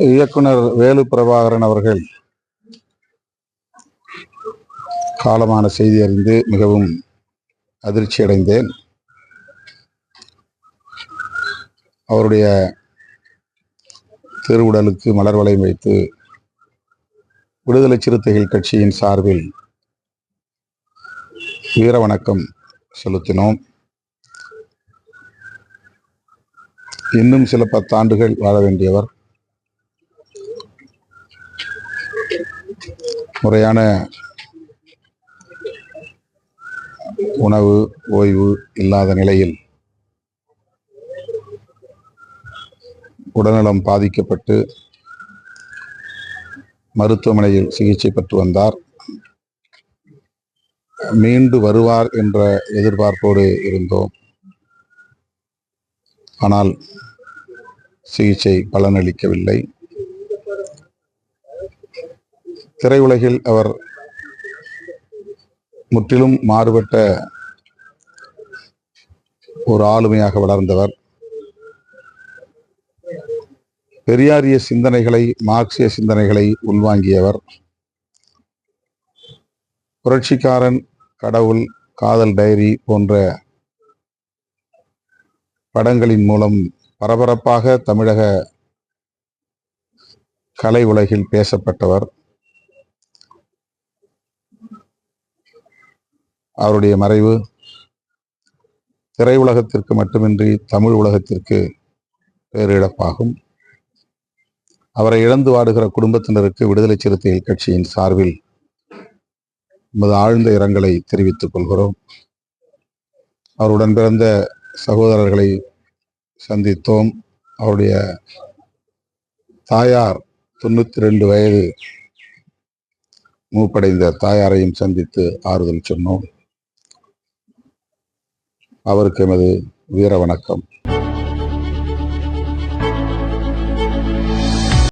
இயக்குனர் வேலு பிரபாகரன் அவர்கள் காலமான செய்தி அறிந்து மிகவும் அதிர்ச்சி அடைந்தேன். அவருடைய திருவுடலுக்கு மலர் வளையம் வைத்து விடுதலை சிறுத்தைகள் கட்சியின் சார்பில் வீர வணக்கம் செலுத்தினோம். இன்னும் சில பத்தாண்டுகள் வாழ வேண்டியவர் முறையான உணவு ஓய்வு இல்லாத நிலையில் உடல்நலம் பாதிக்கப்பட்டு மருத்துவமனையில் சிகிச்சை பெற்று வந்தார். மீண்டு வருவார் என்ற எதிர்பார்ப்போடு இருந்தோம். ஆனால் சிகிச்சை பலனளிக்கவில்லை. திரையுலகில் அவர் முற்றிலும் மாறுபட்ட ஒரு ஆளுமையாக வளர்ந்தவர். பெரியாரிய சிந்தனைகளை மார்க்சிய சிந்தனைகளை உள்வாங்கியவர். புரட்சிக்காரன் கடவுள் காதல் டைரி போன்ற படங்களின் மூலம் பரபரப்பாக தமிழக கலை உலகில் பேசப்பட்டவர். அவருடைய மறைவு திரையுலகத்திற்கு மட்டுமின்றி தமிழ் உலகத்திற்கு பேரிழப்பாகும் அவரை இழந்து வாடுகிற குடும்பத்தினருக்கு விடுதலை சிறுத்தைகள் கட்சியின் சார்பில் நமது ஆழ்ந்த இரங்கலை தெரிவித்துக் கொள்கிறோம். அவருடன் பிறந்த சகோதரர்களை சந்தித்தோம். அவருடைய தாயார் தொண்ணூத்தி ரெண்டு வயது மூப்படைந்த தாயாரையும் சந்தித்து ஆறுதல் சொன்னோம். அவருக்கு எமது வீர வணக்கம்.